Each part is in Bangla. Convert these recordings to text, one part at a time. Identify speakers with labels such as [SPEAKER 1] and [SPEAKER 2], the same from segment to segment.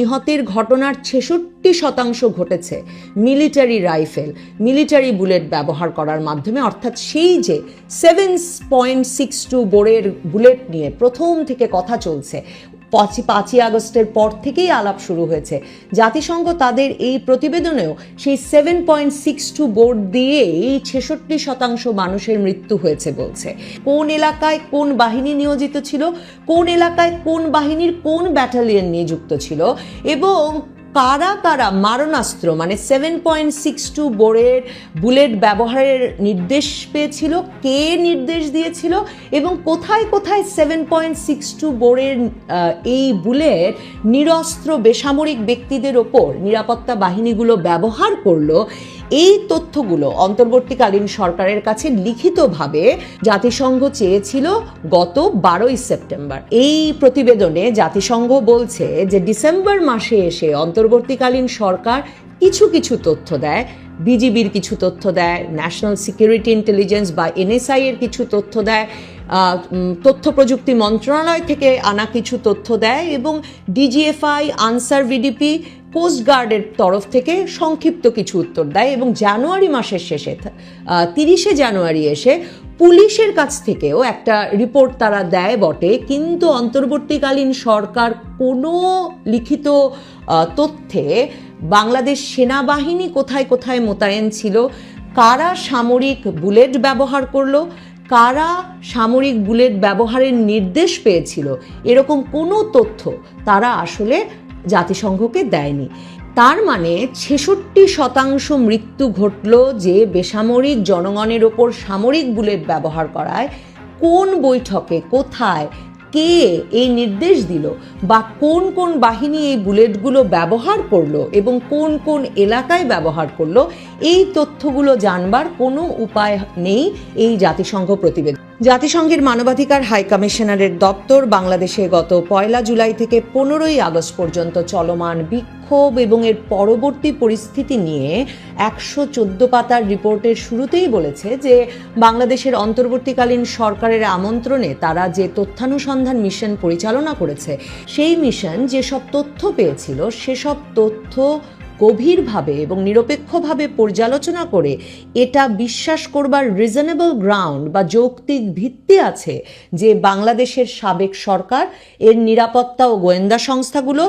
[SPEAKER 1] নিহতের ঘটনার ছেষট্টি শতাংশ ঘটেছে মিলিটারি রাইফেল, মিলিটারি বুলেট ব্যবহার করার মাধ্যমে। অর্থাৎ সেই যে সেভেন পয়েন্ট সিক্স টু বোরের বুলেট নিয়ে প্রথম থেকে কথা চলছে পাঁচই আগস্টের পর থেকেই আলাপ শুরু হয়েছে। জাতিসংঘ তাদের এই প্রতিবেদনেও সেই seven point six two bore দিয়ে এই ছেষট্টি শতাংশ মানুষের মৃত্যু হয়েছে বলছে। কোন এলাকায় কোন বাহিনী নিয়োজিত ছিল, কোন এলাকায় কোন বাহিনীর কোন ব্যাটালিয়ন নিযুক্ত ছিল এবং কারা কারা মারণাস্ত্র মানে সেভেন পয়েন্ট সিক্স টু বোরের বুলেট ব্যবহারের নির্দেশ পেয়েছিল, কে নির্দেশ দিয়েছিল এবং কোথায় কোথায় সেভেন পয়েন্ট সিক্স টু বোরের এই বুলেট নিরস্ত্র বেসামরিক ব্যক্তিদের ওপর নিরাপত্তা বাহিনীগুলো ব্যবহার করল, এই তথ্যগুলো অন্তর্বর্তীকালীন সরকারের কাছে লিখিতভাবে জাতিসংঘ চেয়েছিল গত বারোই সেপ্টেম্বর। এই প্রতিবেদনে জাতিসংঘ বলছে যে ডিসেম্বর মাসে এসে অন্তর্বর্তীকালীন সরকার কিছু কিছু তথ্য দেয়, বিজিবির কিছু তথ্য দেয় ন্যাশনাল সিকিউরিটি ইন্টেলিজেন্স বা এনএসআই এর কিছু তথ্য দেয় তথ্য প্রযুক্তি মন্ত্রণালয় থেকে আনা কিছু তথ্য দেয় এবং ডিজিএফআই আনসার ভিডিপি কোস্টগার্ডের তরফ থেকে সংক্ষিপ্ত কিছু উত্তর দেয় এবং জানুয়ারি মাসের শেষে তিরিশে জানুয়ারি এসে পুলিশের কাছ থেকেও একটা রিপোর্ট তারা দেয় বটে। কিন্তু অন্তর্বর্তীকালীন সরকার কোনো লিখিত তথ্যে বাংলাদেশ সেনাবাহিনী কোথায় কোথায় মোতায়েন ছিল, কারা সামরিক বুলেট ব্যবহার করল, কারা সামরিক বুলেট ব্যবহারের নির্দেশ পেয়েছিল, এরকম কোনো তথ্য তারা আসলে জাতিসংঘকে দেয়নি। তার মানে ছেষট্টি শতাংশ মৃত্যু ঘটল যে বেসামরিক জনগণের ওপর সামরিক বুলেট ব্যবহার করায়। কোন বৈঠকে কোথায় কে এই নির্দেশ দিল বা কোন কোন বাহিনী এই বুলেটগুলো ব্যবহার করল এবং কোন কোন এলাকায় ব্যবহার করল, এই তথ্যগুলো জানবার কোনো উপায় নেই এই জাতিসংঘ প্রতিবেদন। জাতিসংঘের মানবাধিকার হাই কমিশনারের দপ্তর বাংলাদেশে গত পয়লা জুলাই থেকে পনেরোই আগস্ট পর্যন্ত চলমান বিক্ষোভ এবং এর পরবর্তী পরিস্থিতি নিয়ে একশো চোদ্দ পাতার রিপোর্টের শুরুতেই বলেছে যে বাংলাদেশের অন্তর্বর্তীকালীন সরকারের আমন্ত্রণে তারা যে তথ্যানুসন্ধান মিশন পরিচালনা করেছে, সেই মিশন যেসব তথ্য পেয়েছিল, সেসব তথ্য গভীরভাবে এবং নিরপেক্ষভাবে পর্যালোচনা করে এটা বিশ্বাস করবার রিজনেবল গ্রাউন্ড বা যৌক্তিক ভিত্তি আছে যে বাংলাদেশের সাবেক সরকার, এর নিরাপত্তা ও গোয়েন্দা সংস্থাগুলো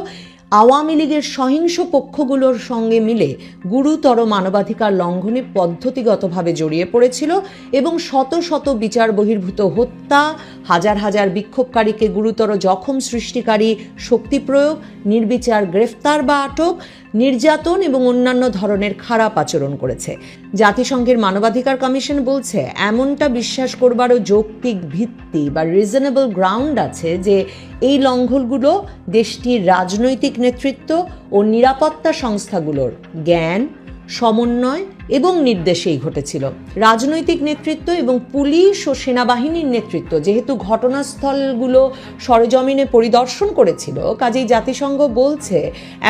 [SPEAKER 1] আওয়ামী লীগের সহিংস পক্ষগুলোর সঙ্গে মিলে গুরুতর মানবাধিকার লঙ্ঘনে পদ্ধতিগতভাবে জড়িয়ে পড়েছিল এবং শত শত বিচার বহির্ভূত হত্যা, হাজার হাজার বিক্ষোভকারীকে গুরুতর জখম সৃষ্টিকারী শক্তি প্রয়োগ, নির্বিচার গ্রেফতার বা আটক, নির্যাতন এবং অন্যান্য ধরনের খারাপ আচরণ করেছে। জাতিসংঘের মানবাধিকার কমিশন বলছে, এমনটা বিশ্বাস করবারও যৌক্তিক ভিত্তি বা রিজনেবল গ্রাউন্ড আছে যে এই লঙ্ঘনগুলো দেশটির রাজনৈতিক নেতৃত্ব ও নিরাপত্তা সংস্থাগুলোর জ্ঞান, সমন্বয় এবং নির্দেশেই ঘটেছিল। রাজনৈতিক নেতৃত্ব এবং পুলিশ ও সেনাবাহিনীর নেতৃত্ব যেহেতু ঘটনাস্থলগুলো সরেজমিনে পরিদর্শন করেছিল, কাজেই জাতিসংঘ বলছে,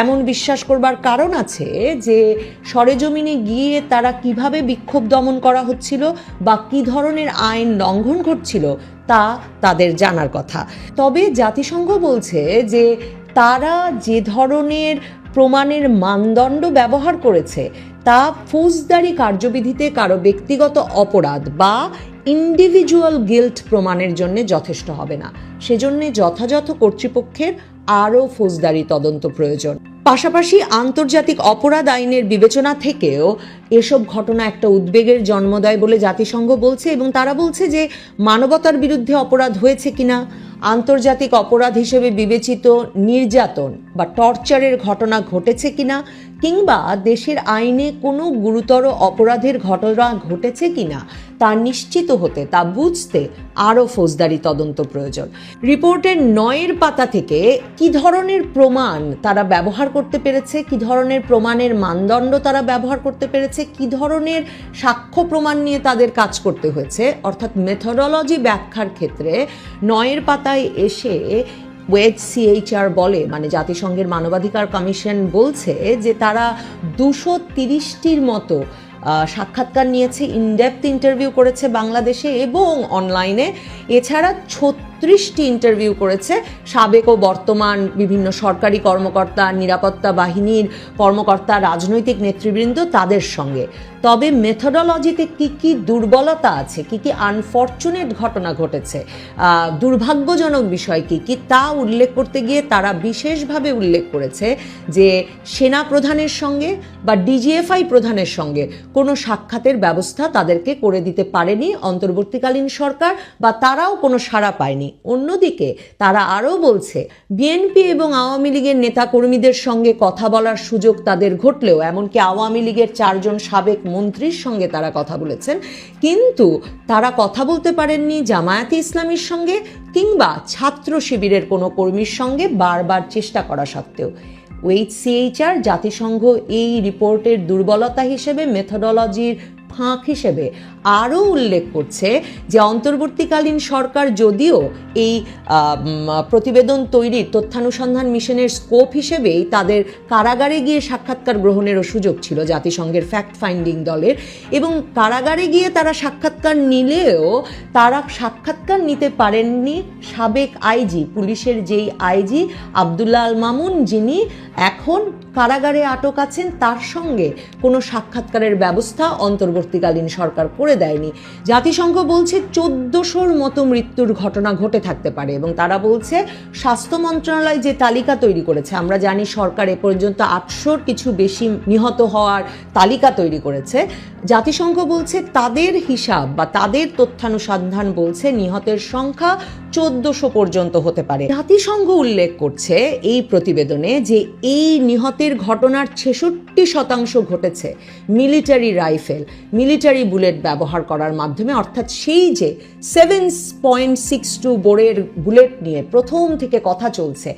[SPEAKER 1] এমন বিশ্বাস করবার কারণ আছে যে সরেজমিনে গিয়ে তারা কীভাবে বিক্ষোভ দমন করা হচ্ছিল বা কী ধরনের আইন লঙ্ঘন ঘটছিল তা তাদের জানার কথা। তবে জাতিসংঘ বলছে যে তারা যে ধরনের প্রমাণের মানদণ্ড ব্যবহার করেছে, তা ফৌজদারি কার্যবিধিতে কারও ব্যক্তিগত অপরাধ বা ইন্ডিভিজুয়াল গিল্ট প্রমাণের জন্য যথেষ্ট হবে না। সেজন্য যথাযথ কর্তৃপক্ষের আরও ফৌজদারি তদন্ত প্রয়োজন। পাশাপাশি আন্তর্জাতিক অপরাধ আইনের বিবেচনা থেকেও এসব ঘটনা একটা উদ্বেগের জন্ম দেয় বলে জাতিসংঘ বলছে এবং তারা বলছে যে মানবতার বিরুদ্ধে অপরাধ হয়েছে কিনা। আন্তর্জাতিক অপরাধ হিসেবে বিবেচিত নির্যাতন বা টর্চারের ঘটনা ঘটেছে কিনা কিংবা দেশের আইনে কোনো গুরুতর অপরাধের ঘটনা ঘটেছে কিনা তা নিশ্চিত হতে, তা বুঝতে আরও ফৌজদারি তদন্ত প্রয়োজন। রিপোর্টের নয়ের পাতা থেকে কি ধরনের প্রমাণ তারা ব্যবহার করতে পেরেছে, কি ধরনের প্রমাণের মানদণ্ড তারা ব্যবহার করতে পেরেছে, কি ধরনের সাক্ষ্য প্রমাণ নিয়ে তাদের কাজ করতে হয়েছে, অর্থাৎ মেথোডোলজি ব্যাখ্যার ক্ষেত্রে নয়ের পাতায় এসে ওয়েজ সিএইচআর বলে মানে জাতিসংঘের মানবাধিকার কমিশন বলছে যে তারা দুশো তিরিশটির মতো সাক্ষাৎকার নিয়েছে, ইনডেপথ ইন্টারভিউ করেছে বাংলাদেশে এবং অনলাইনে। এছাড়া ছত্রিশ বত্রিশটি ইন্টারভিউ করেছে। সাবেক ও বর্তমান বিভিন্ন সরকারি কর্মকর্তা, নিরাপত্তা বাহিনীর কর্মকর্তা, রাজনৈতিক নেতৃবৃন্দ তাদের সঙ্গে। তবে মেথোডোলজিতে কি কি দুর্বলতা আছে, কি কি আনফর্চুনেট ঘটনা ঘটেছে দুর্ভাগ্যজনক বিষয় কি কি, তা উল্লেখ করতে গিয়ে তারা বিশেষভাবে উল্লেখ করেছে যে সেনা প্রধানের সঙ্গে বা ডিজিএফআই প্রধানের সঙ্গে কোনো সাক্ষাতের ব্যবস্থা তাদেরকে করে দিতে পারেনি অন্তর্বর্তীকালীন সরকার বা তারাও কোনো সাড়া পায়নি। অন্যদিকে তারা আরও বলছে, বিএনপি এবং আওয়ামী লীগের নেতাকর্মীদের সঙ্গে কথা বলার সুযোগ তাদের ঘটলেও, এমনকি আওয়ামী লীগের চারজন সাবেক মন্ত্রীর সঙ্গে তারা কথা বলেছেন। কিন্তু তারা কথা বলতে পারেননি জামায়াতে ইসলামীর সঙ্গে কিংবা ছাত্র শিবিরের কোনো কর্মীর সঙ্গে বারবার চেষ্টা করা সত্ত্বেও। ওয়েইচসিএইচআর জাতিসংঘ এই রিপোর্টের দুর্বলতা হিসেবে মেথোডোলজির ফাঁক হিসেবে আরও উল্লেখ করছে যে অন্তর্বর্তীকালীন সরকার যদিও এই প্রতিবেদন তৈরির তথ্যানুসন্ধান মিশনের স্কোপ হিসেবেই তাদের কারাগারে গিয়ে সাক্ষাৎকার গ্রহণেরও সুযোগ ছিল জাতিসংঘের ফ্যাক্ট ফাইন্ডিং দলের এবং কারাগারে গিয়ে তারা সাক্ষাৎকার নিলেও তারা সাক্ষাৎকার নিতে পারেননি সাবেক আইজি, পুলিশের যেই আইজি আবদুল্লাহ আল মামুন, যিনি এখন কারাগারে আটক আছেন, তার সঙ্গে কোনো সাক্ষাৎকারের ব্যবস্থা অন্তর্বর্তীকালীন সরকার করে দেয়নি। জাতিসংঘ বলছে চোদ্দশোর মতো মৃত্যুর ঘটনা ঘটে থাকতে পারে এবং তারা বলছে স্বাস্থ্য মন্ত্রণালয় যে তালিকা তৈরি করেছে, আমরা জানি সরকার এ পর্যন্ত আটশোর কিছু বেশি নিহত হওয়ার তালিকা তৈরি করেছে। জাতিসংঘ বলছে তাদের হিসাব বা তাদের তথ্যানুসন্ধান বলছে নিহতের সংখ্যা চোদ্দশো পর্যন্ত হতে পারে। জাতিসংঘ উল্লেখ করছে এই প্রতিবেদনে যে এই নিহতের ঘটনার ছেষট্টি শতাংশ ঘটেছে, মিলিটারি রাইফেল, মিলিটারি বুলেট ব্যবহার করার মাধ্যমে, অর্থাৎ সেই যে সেভেন পয়েন্ট সিক্স টু বোরের বুলেট নিয়ে প্রথম থেকে কথা চলছে,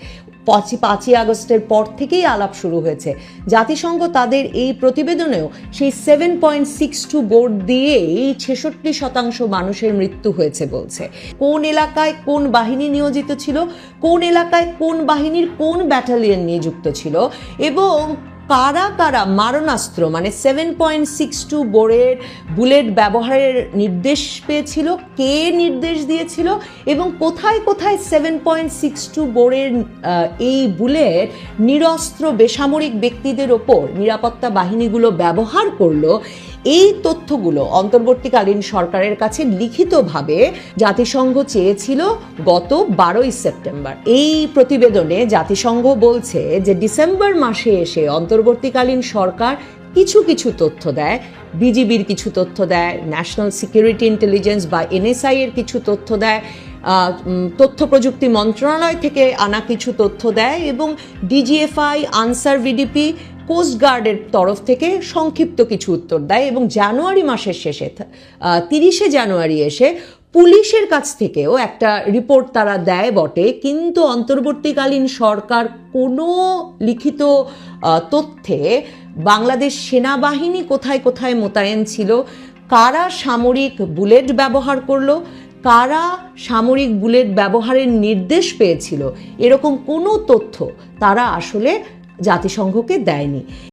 [SPEAKER 1] পাঁচই পাঁচই আগস্টের পর থেকেই আলাপ শুরু হয়েছে। জাতিসংঘ তাদের এই প্রতিবেদনেও সেই seven point six two bore দিয়েই ছেষট্টি শতাংশ মানুষের মৃত্যু হয়েছে বলছে। কোন এলাকায় কোন বাহিনী নিয়োজিত ছিল, কোন এলাকায় কোন বাহিনীর কোন ব্যাটালিয়ন নিযুক্ত ছিল, এবং কারা কারা মারণাস্ত্র মানে সেভেন পয়েন্ট সিক্স টু বোরের বুলেট ব্যবহারের নির্দেশ পেয়েছিল, কে নির্দেশ দিয়েছিল এবং কোথায় কোথায় সেভেন পয়েন্ট সিক্স টু বোরের এই বুলেট নিরস্ত্র বেসামরিক ব্যক্তিদের ওপর নিরাপত্তা বাহিনীগুলো ব্যবহার করল এই তথ্যগুলো অন্তর্বর্তীকালীন সরকারের কাছে লিখিতভাবে জাতিসংঘ চেয়েছিল গত বারোই সেপ্টেম্বর। এই প্রতিবেদনে জাতিসংঘ বলছে যে ডিসেম্বর মাসে এসে অন্তর্বর্তীকালীন সরকার কিছু কিছু তথ্য দেয়। বিজিবির কিছু তথ্য দেয়, ন্যাশনাল সিকিউরিটি ইন্টেলিজেন্স বা এনএসআই এর কিছু তথ্য দেয় তথ্য প্রযুক্তি মন্ত্রণালয় থেকে আনা কিছু তথ্য দেয় এবং ডিজিএফআই, আনসার ভিডিপি কোস্টগার্ডের তরফ থেকে সংক্ষিপ্ত কিছু উত্তর দেয় এবং জানুয়ারি মাসের শেষে তিরিশে জানুয়ারি এসে পুলিশের কাছ থেকেও একটা রিপোর্ট তারা দেয় বটে। কিন্তু অন্তর্বর্তীকালীন সরকার কোনো লিখিত তথ্যে বাংলাদেশ সেনাবাহিনী কোথায় কোথায় মোতায়েন ছিল, কারা সামরিক বুলেট ব্যবহার করল, কারা সামরিক বুলেট ব্যবহারের নির্দেশ পেয়েছিল, এরকম কোনো তথ্য তারা আসলে জাতিসংঘকে দেয়নি।